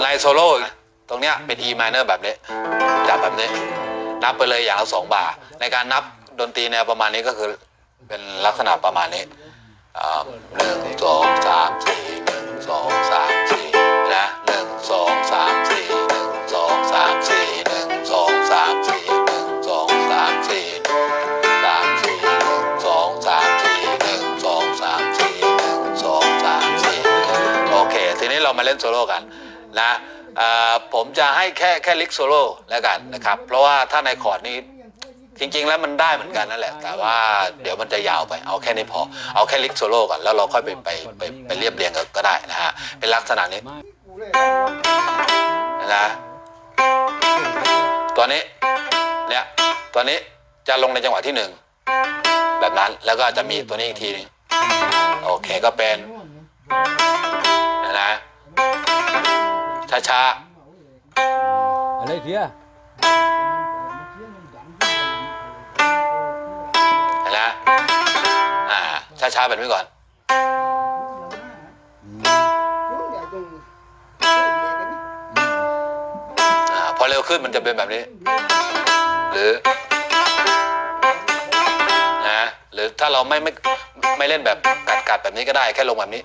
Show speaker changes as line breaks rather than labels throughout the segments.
ไลน์โซโล่ตรงเนี้ยเป็น E minor แบบนี้จับแบบนี้ นับไปเลยอย่างละสองบาในการนับดนตรีแนวประมาณนี้ก็คือเป็นลักษณะประมาณนี้อ่าหนึ่งสองสามสี่หนึ่งสองสามสี่นะหนึ่งสองสามสี่หนึ่งสองสามสี่หนึ่งสองสามสี่หนึ่งสองสามสี่สามสี่หนึ่งสองสามสี่หนึ่งสองสามสี่หนึ่งสองสามสี่โอเค ทีนี้เรามาเล่นโซโล่กัน นะผมจะให้แค่แค่ลิกโซโล่แล้วกันนะครับ เพราะว่าถ้าในคอร์ดนี้จริงๆ แล้วมันได้เหมือนกันนั่นแหละ แต่ว่าเดี๋ยวมันจะยาวไปเอาแค่นี้พอ เอาแค่ลิกโซโล่ก่อน แล้วเราค่อยไปไปไปไปเรียบเรียงกันก็ได้นะฮะ เป็นลักษณะนี้นะตัวนี้เนี่ยตัวนี้จะลงในจังหวะที่หนึ่งแบบนั้นแล้วก็จะมีตัวนี้อีกทีนึงโอเคก็เป็นนะนะ ช้า
อะไรเสีย
ๆเห็นไหมอ่าช้าๆแบบนี้ก่อนอ่าพอเร็วขึ้นมันจะเป็นแบบนี้ หรือนะหรือถ้าเราไม่ไม่ไม่เล่นแบบกัดกัดแบบนี้ก็ได้แค่ลงแบบนี้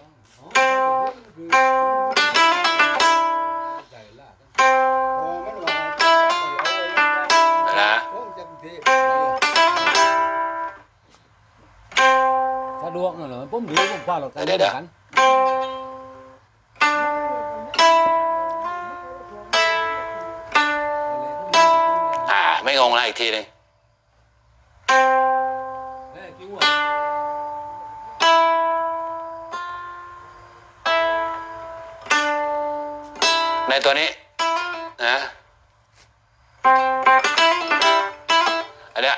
ผมดีผมพาเราไป
เดี๋ยวเดี๋ยว
กัน
อ่าไม่งงนะอีกทีหนึงในตัวนี้นะอันเนี้ย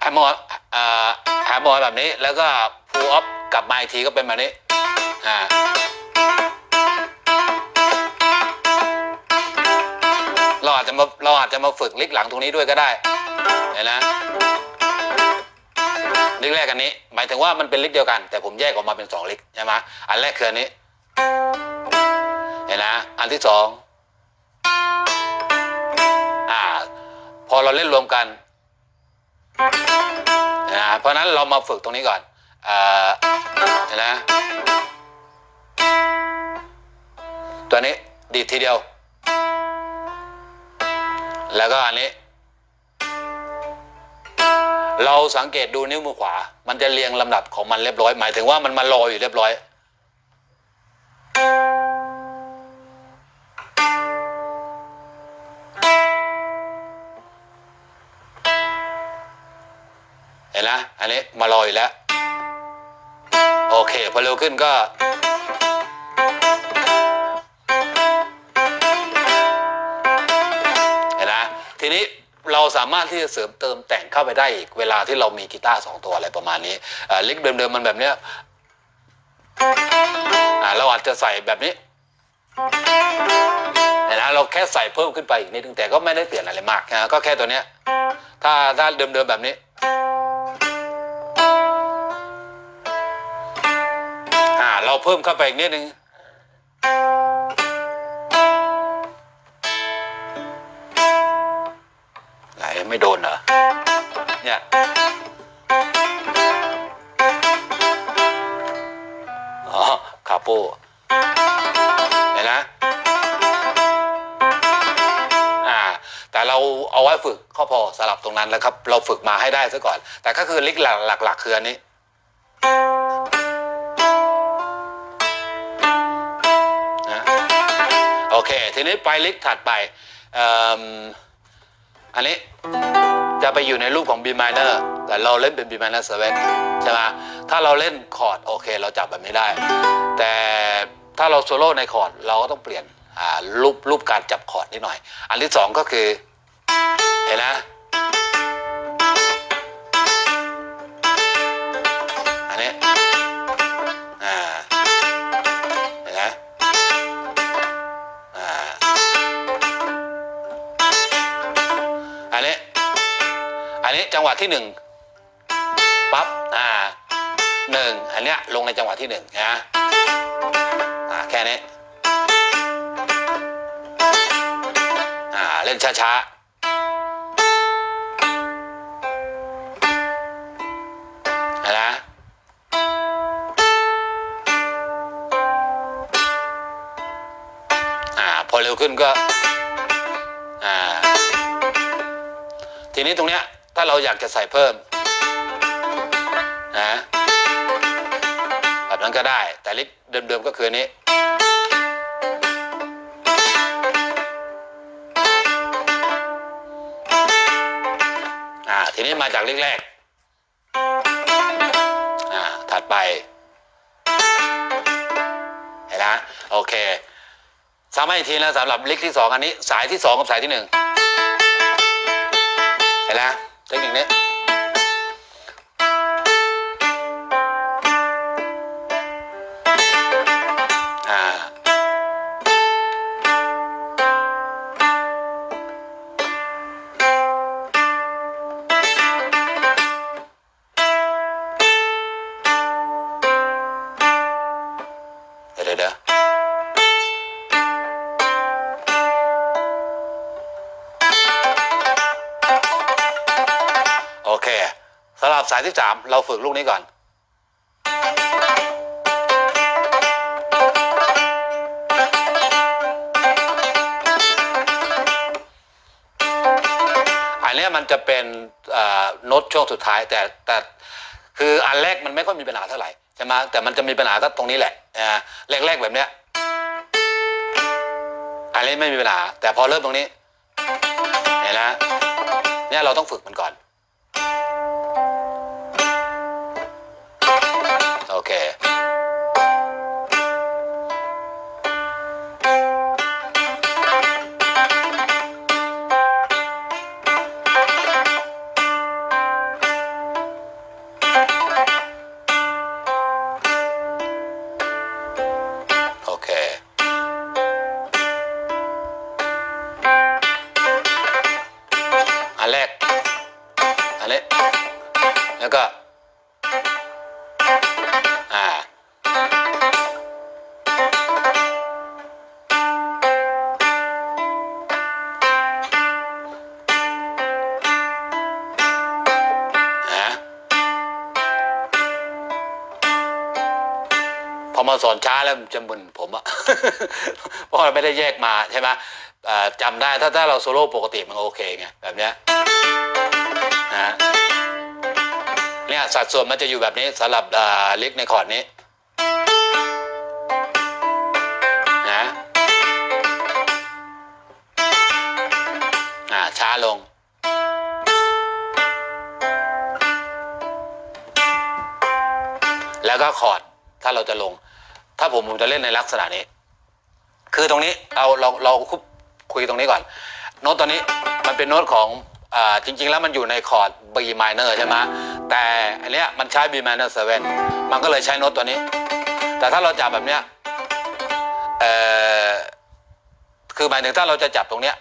แฮมมอร์อ่าแฮมมอร์แบบนี้แล้วก็ูออฟกลับมาอีกทีก็เป็นแบบนี้อ่าเราอาจจะมาเราอาจจะมาฝึกลิกหลังตรงนี้ด้วยก็ได้เห็นนะลิกแรกอันนี้ หมายถึงว่ามันเป็นลิกเดียวกัน แต่ผมแยกออกมาเป็นสองลิกใช่ไหมอันแรกคืออันนี้เห็นนะอันที่สองอ่า พอเราเล่นรวมกันนะเพราะนั้นเรามาฝึกตรงนี้ก่อน นนะตัวนี้ดีดทีเดียว แล้วก็อันนี้ เราสังเกตดูนิ้วมือขวา มันจะเรียงลำดับของมันเรียบร้อย หมายถึงว่ามันมารออยู่เรียบร้อย เห็นนะอันนี้มารออยู่แล้ว เค พอเร็วขึ้นก็ เห็นนะทีนี้เราสามารถที่จะเสริมเติมแต่งเข้าไปได้อีก เวลาที่เรามีกีตาร์สองตัวอะไรประมาณนี้อ่าลิกเดิมๆมันแบบเนี้ยเราอาจจะใส่แบบนี้เห็นนะเราแค่ใส่เพิ่มขึ้นไปอีกนิดนึงแต่ก็ไม่ได้เปลี่ยนอะไรมากนะก็แค่ตัวเนี้ยถ้าถ้าเดิมๆแบบนี้ เพิ่มเข้าไปอีกนิดนึงไหนไม่โดนเหรอ เนี่ย อ๋อคาโปเห็นนะ อ่า แต่เราเอาไว้ฝึกก็พอสลับตรงนั้นแล้วครับ เราฝึกมาให้ได้ซะก่อน แต่ก็คือลิกหลักหลักๆคืออันนี้ เคทีนี้ไปลิกถัดไปอ,อันนี้จะไปอยู่ในรูปของ B minor แต่เราเล่นเป็น B minor 7ใช่ไหมถ้าเราเล่นคอร์ดโอเค เราจับแบบนี้ได้ แต่ถ้าเราโซโล่ในคอร์ดเราก็ต้องเปลี่ยนรูปรูปการจับคอร์ดนิดหน่อย อันที่สองก็คือ เห็นนะ จังหวะที่หนึ่งปั๊บอ่าหนึ่งอันเนี้ยลงในจังหวะที่หนึ่งนะอ่าแค่นี้ล่นช้าๆเห็นนะอ่าพอเร็วขึ้นก็ อ่า ทีนี้ตรงเนี้ย ถ้าเราอยากจะใส่เพิ่มนะแบบนั้นก็ได้ แต่ลิกเดิมๆก็คืออันนี้ อ่า ทีนี้มาจากลิกแรก อ่า ถัดไป เห็นนะ โอเคซ้ำให้อีกทีนะสำหรับลิกที่สองอันนี้ สายที่สองกับสายที่หนึ่งเห็นนะเทค ที่สามเราฝึกลูกนี้ก่อนอันนี้มันจะเป็นโน้ตช่วงสุดท้ายแต่แต่คืออันแรกมันไม่ค่อยมีปัญหาเท่าไหร่ใช่ไหมแต่มันจะมีปัญหาก็ตรงนี้แหละนะแรกๆแบบเนี้ยอันนี้ไม่มีปัญหาแต่พอเริ่มตรงนี้เห็นนะเนี่ยเราต้องฝึกมันก่อน อมาสอนช้าแล้วมันจะมึนผมอะเพราะเราไม่ได้แยกมาใช่ไหมจำได้ถ้าถ้าเราโซโล่ปกติมันโอเคไงแบบเนี้ยนะเนี่ยสัดส่วนมันจะอยู่แบบนี้สำหรับลิกในคอร์ดนี้นะอ่าช้าลงแล้วก็คอร์ดถ้าเราจะลง ถ้าผมผมจะเล่นในลักษณะนี้ คือตรงนี้เราเราเราคุยคุยตรงนี้ก่อน โน้ตตัวนี้มันเป็นโน้ตของอ่าจริง ๆ แล้วมันอยู่ในคอร์ด B minor ใช่ไหมแต่อันเนี้ยมันใช้ B minor 7 มันก็เลยใช้โน้ตตัวนี้ แต่ถ้าเราจับแบบเนี้ยเอ่อคือหมายถึงถ้าเราจะจับตรงเนี้ย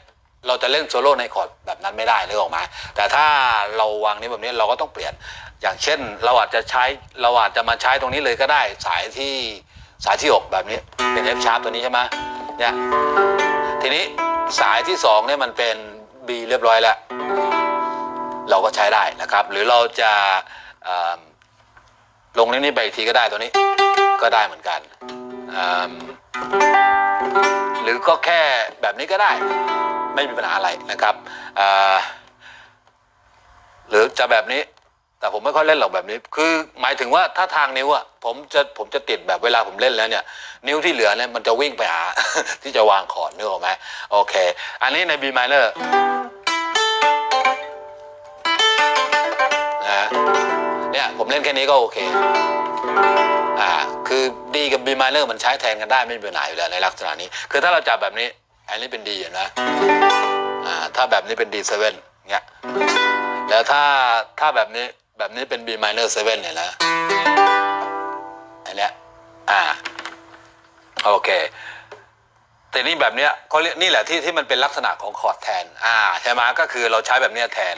เราจะเล่นโซโล่ในคอร์ดแบบนั้นไม่ได้เลยออกมา แต่ถ้าเราวางนี้แบบนี้เราก็ต้องเปลี่ยน อย่างเช่น เราอาจจะใช้เราอาจจะมาใช้ตรงนี้เลยก็ได้ สายที่ สายที่หกแบบนี้เป็น F sharp ตัวนี้ใช่ไหมเนี่ยทีนี้สายที่สองเนี่ยมันเป็น B เรียบร้อยแล้ว เราก็ใช้ได้นะครับ หรือเราจะเอ่อลงนี้นี่ไปอีกทีก็ได้ตัวนี้ก็ได้เหมือนกัน หรือก็แค่แบบนี้ก็ได้ไม่มีปัญหาอะไรนะครับหรือจะแบบนี้ แต่ผมไม่ค่อยเล่นหรอกแบบนี้ คือหมายถึงว่าถ้าทางนิ้วอะผมจะผมจะติดแบบเวลาผมเล่นแล้วเนี่ย นิ้วที่เหลือเนี่ยมันจะวิ่งไปหา ที่จะวางคอร์ดนึกออกไหมโอเค อันนี้ใน B minor นะเนี่ยผมเล่นแค่นี้ก็โอเคอ่าคือ D กับ B minor มันใช้แทนกันได้ไม่มีปัญหาอยู่แล้วในลักษณะนี้ คือถ้าเราจับแบบนี้ อันนี้เป็น D เห็นไหมอ่าถ้าแบบนี้เป็น D7 เงี้ยแล้วถ้าถ้าแบบนี้ แบบนี้เป็น B minor 7เนี่ยนะอันเนี้ยอ่าโอเค แต่นี่แบบเนี้ยเขาเรียกนี่แหละที่ที่มันเป็นลักษณะของคอร์ดแทน อ่าใช่ไหมก็คือเราใช้แบบเนี้ยแทน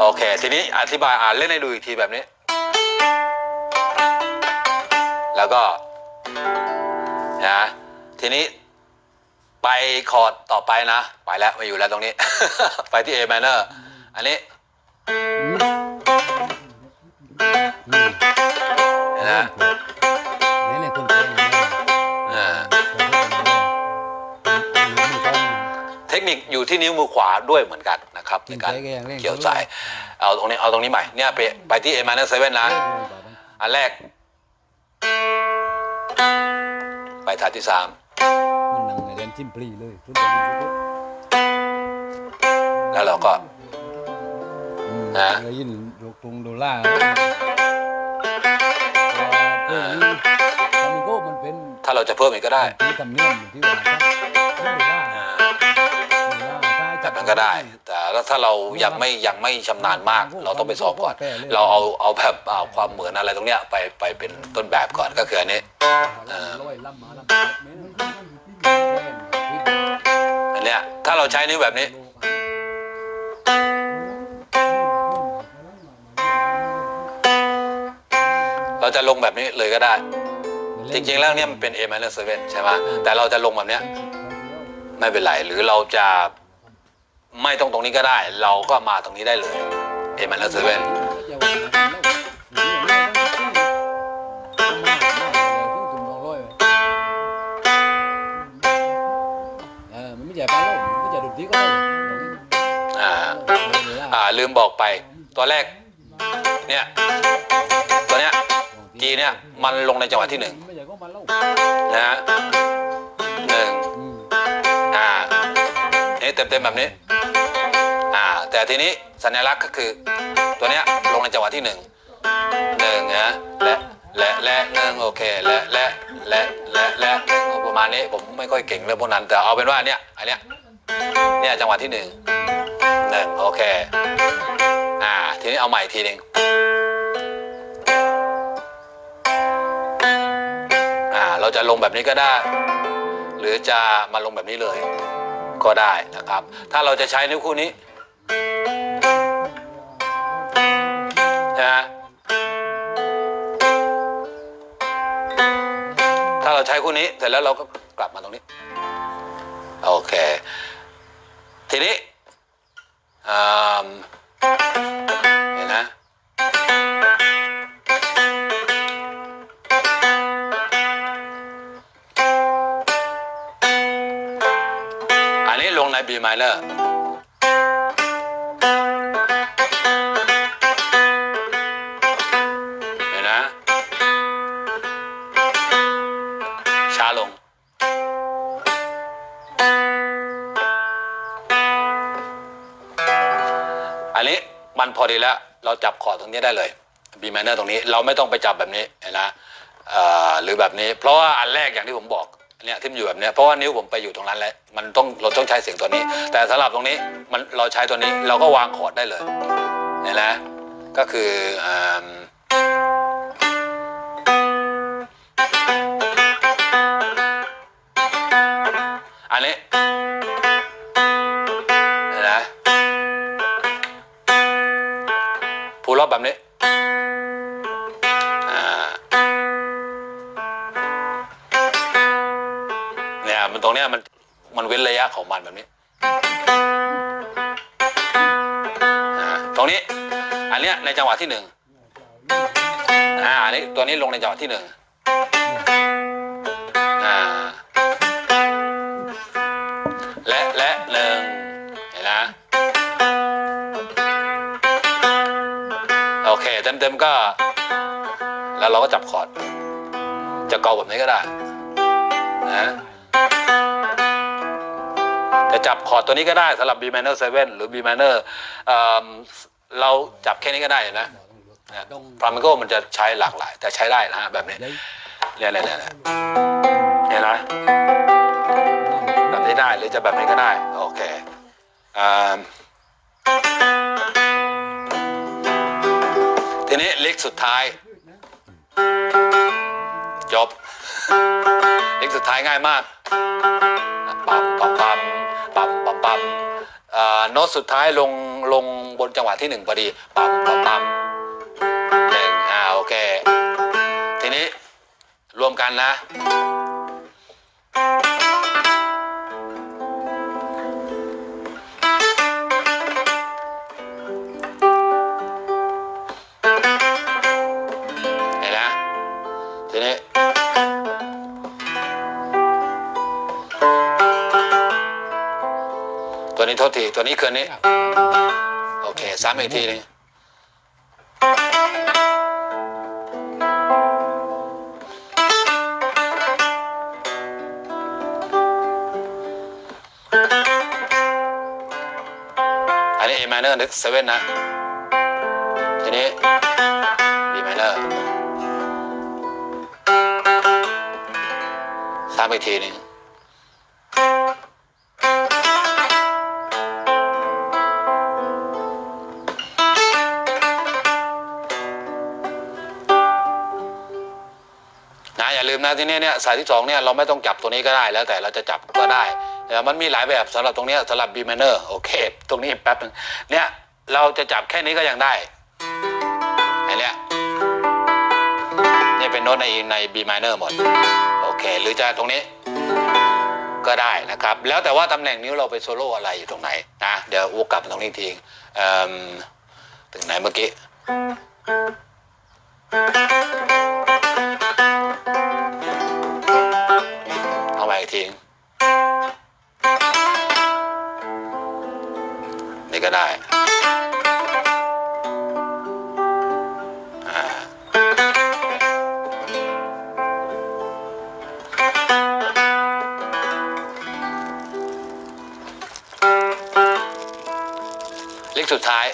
โอเค ทีนี้อธิบายอ่านเล่นให้ดูอีกทีแบบนี้ แล้วก็นะทีนี้ไปคอร์ดต่อไปนะ ไปแล้วมาอยู่แล้วตรงนี้ ไปที่ A minor อันนี้ นไหม
นี่เนี่ยคนแก่เนี่ย
อ่า
คนแก่เนี่ยมือต้อง
เทคนิคอยู่ที่นิ้วมือขวาด้วยเหมือนกันนะครับในการ
ใจแกอย่างเร่ง
เกี่ยวสายเอาตรงนี้เอาตรงนี้ใหม่เนี่ยไปไปที่ A minor 7นะอันแรก ไปฐานที่สาม
มันนั่งในเรียนจิ้มปลีเลยทุกอย่างทุก
แล้วเราก็
อืม
นะ
เลยยิน ลูกตุงโดล่าเพลงนี้ทำมันก็มันเป็น
ถ้าเราจะเพิ่มอีกก็ได้
ที่ทำเนียมที่ว่าต้องโดล่า
อ่า
โดล่า
แบบนั้นก็ได้ แต่ถ้าเรายังไม่ยังไม่ชำนาญมาก เราต้องไปสอบก่อน เราเอาเอาแบบเอาความเหมือนอะไรตรงเนี้ยไปไปเป็นต้นแบบก่อนก็คืออันนี้ เออ
ร้อยลำมาลำมาเมน
อันเนี้ยถ้าเราใช้นิ้วแบบนี้ เจะลงแบบนี้เลยก็ได้ จริงๆแล้วเนี่ยมันเป็น A minor 7ใช่ไหมแต่เราจะลงแบบเนี้ยไม่เป็นไร หรือเราจะไม่ต้องตรงนี้ก็ได้ เราก็มาตรงนี้ได้เลย A minor 7
เออมันไม่ใช่ปลาโลกไม่ใช่ดุจที่ก็โลก
อ่า อ่าลืมบอกไปตัวแรก เนี่ยตัวเนี้ย G เนี่ยมันลงในจังหวะที่หนึ่งนะฮะหนึ่ง
อ่า
นี่เต็มเต็มๆแบบนี้อ่าแต่ทีนี้สัญลักษณ์ก็คือตัวเนี้ยลงในจังหวะที่หนึ่งหนึ่งนะและและและหนึ่งโอเคและและและและและหนึ่งประมาณนี้ผมไม่ค่อยเก่งเรื่องพวกนั้นแต่เอาเป็นว่าเนี้ยอันเนี้ยเนี่ยจังหวะที่หนึ่งหนึ่งโอเคอ่าทีนี้เอาใหม่อีกทีหนึ่ง จะลงแบบนี้ก็ได้ หรือจะมาลงแบบนี้เลย ก็ได้นะครับ ถ้าเราจะใช้นิ้วคู่นี้นะถ้าเราใช้คู่นี้เสร็จแล้วเราก็กลับมาตรงนี้ โอเค ทีนี้ B minor เห็นนะ ช้าลง อันนี้มันพอดีแล้ว เราจับคอร์ดตรงนี้ได้เลย B minor ตรงนี้ เราไม่ต้องไปจับแบบนี้ เห็นนะหรือแบบนี้ เพราะว่าอันแรกอย่างที่ผมบอก เนี่ยที่มันอยู่แบบเนี้ยเพราะว่านิ้วผมไปอยู่ตรงนั้นแล้วมันต้องเราต้องใช้เสียงตัวนี้ แต่สำหรับตรงนี้มันเราใช้ตัวนี้เราก็วางคอร์ดได้เลยเห็นนะก็คืออ นี่ยมันตรงเนี้ยมันมันเว้นระยะของมันแบบนี้ตรงนี้ อันเนี้ยในจังหวะที่หนึ่งอ่าอันนี้ตัวนี้ลงในจังหวะที่หนึ่งอ่าและและหนึ่งเห็นนะโอเคเต็มเต็มก็ แล้วเราก็จับคอร์ดจะเกาแบบนี้ก็ได้นะ จะจับคอร์ดตัวนี้ก็ได้สำหรับ B minor 7 หรือ B minor เเราจับแค่นี้ก็ได้นะฟลามิโกมันจะใช้หลากหลาย แต่ใช้ได้นะฮะแบบนี้เนี่ยเนี่ยเนี่ยเนี่ยนะแบบนี้ได้หรือจะแบบนี้ก็ได้ โอเคอ่าทีนี้ลิกสุดท้ายจบลิกสุดท้ายง่ายมาก โน้ตสุดท้ายลงลงบนจังหวะที่หนึ่งพอดีปั๊มปั๊มปั๊มหนึ่งอ่าโอเค ทีนี้รวมกันนะ ตัวนี้คืนนี้ โอเคซ้ำอีกทีหนึงอันนี้ A minor นึก7นะ ทีนี้ B minor ซ้ำอีกทีหนึง นะอย่าลืมนะที่นี่เนี่ยสายที่สองเนี่ยเราไม่ต้องจับตัวนี้ก็ได้แล้วแต่เราจะจับก็ได้แต่มันมีหลายแบบสำหรับตรงเนี้ยสำหรับ B minor โอเค ตรงนี้แป๊บนึงเนี่ยเราจะจับแค่นี้ก็ยังได้ไอ้เนี่ยเนี่ยเป็นโน้ตในใน B minor หมดโอเค หรือจะตรงนี้ก็ได้นะครับ แล้วแต่ว่าตำแหน่งนิ้วเราไปโซโล่อะไรอยู่ตรงไหนนะเดี๋ยววกกลับมาตรงนี้อีกทีเอิ่มถึงไหนเมื่อกี้ ก็ได้อ่าเลขสุดท้าย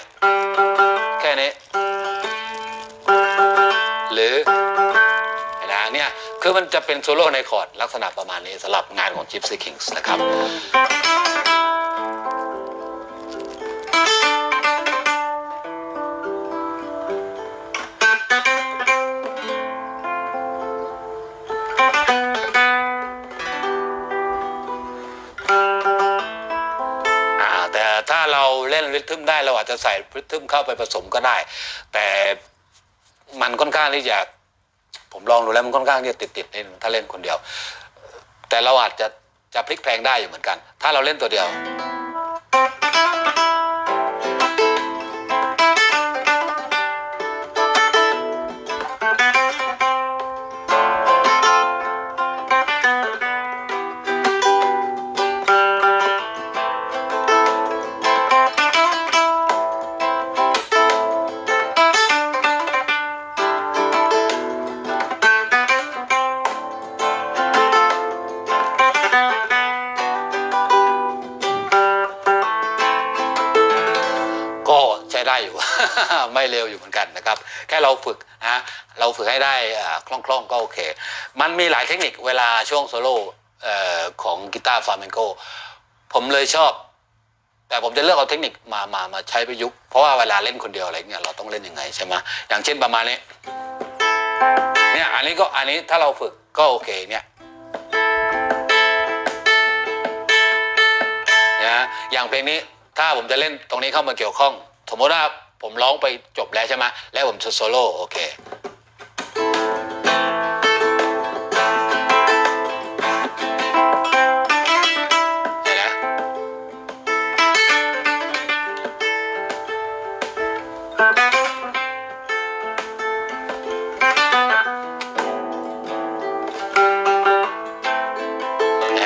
แค่นี้ หรือนไหมเนี่ย คือมันจะเป็นโซโล่ในคอร์ดลักษณะประมาณนี้สำหรับงานของ Gypsy Kings นะครับ จจะใส่ริทึมเข้าไปผสมก็ได้ แต่มันค่อนข้างที่จะผมลองดูแล้วมันค่อนข้างที่จะติดติดๆนิดนึงถ้าเล่นคนเดียว แต่เราอาจจะจะพลิกแพลงได้อยู่เหมือนกัน ถ้าเราเล่นตัวเดียว ไม่เร็วอยู่เหมือนกันนะครับ แค่เราฝึกนะเราฝึกให้ได้อ่าคล่องๆ ก็โอเค มันมีหลายเทคนิคเวลาช่วงโซโล่ของกีตาร์ฟลาเมนโกผมเลยชอบ แต่ผมจะเลือกเอาเทคนิคมามามาใช้ประยุกต์เพราะว่าเวลาเล่นคนเดียวอะไรเงี้ยเราต้องเล่นยังไงใช่ไหมอย่างเช่นประมาณนี้เนี่ยอันนี้ก็อันนี้ถ้าเราฝึกก็โอเคเนี่ยนะอย่างเพลงนี้ถ้าผมจะเล่นตรงนี้เข้ามาเกี่ยวข้อง สมมติว่า ผมร้องไปจบแล้วใช่ไหมแล้วผมโซโล่โอเคเห็นไหม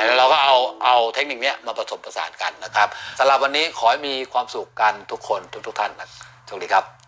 แล้วเราก็เอาเอาเทคนิคนี้มาผสมผสานกันนะครับสำหรับวันนี้ขอให้มีความสุขกันทุกคนทุกทุกๆท่านนะ สวัสดีครับ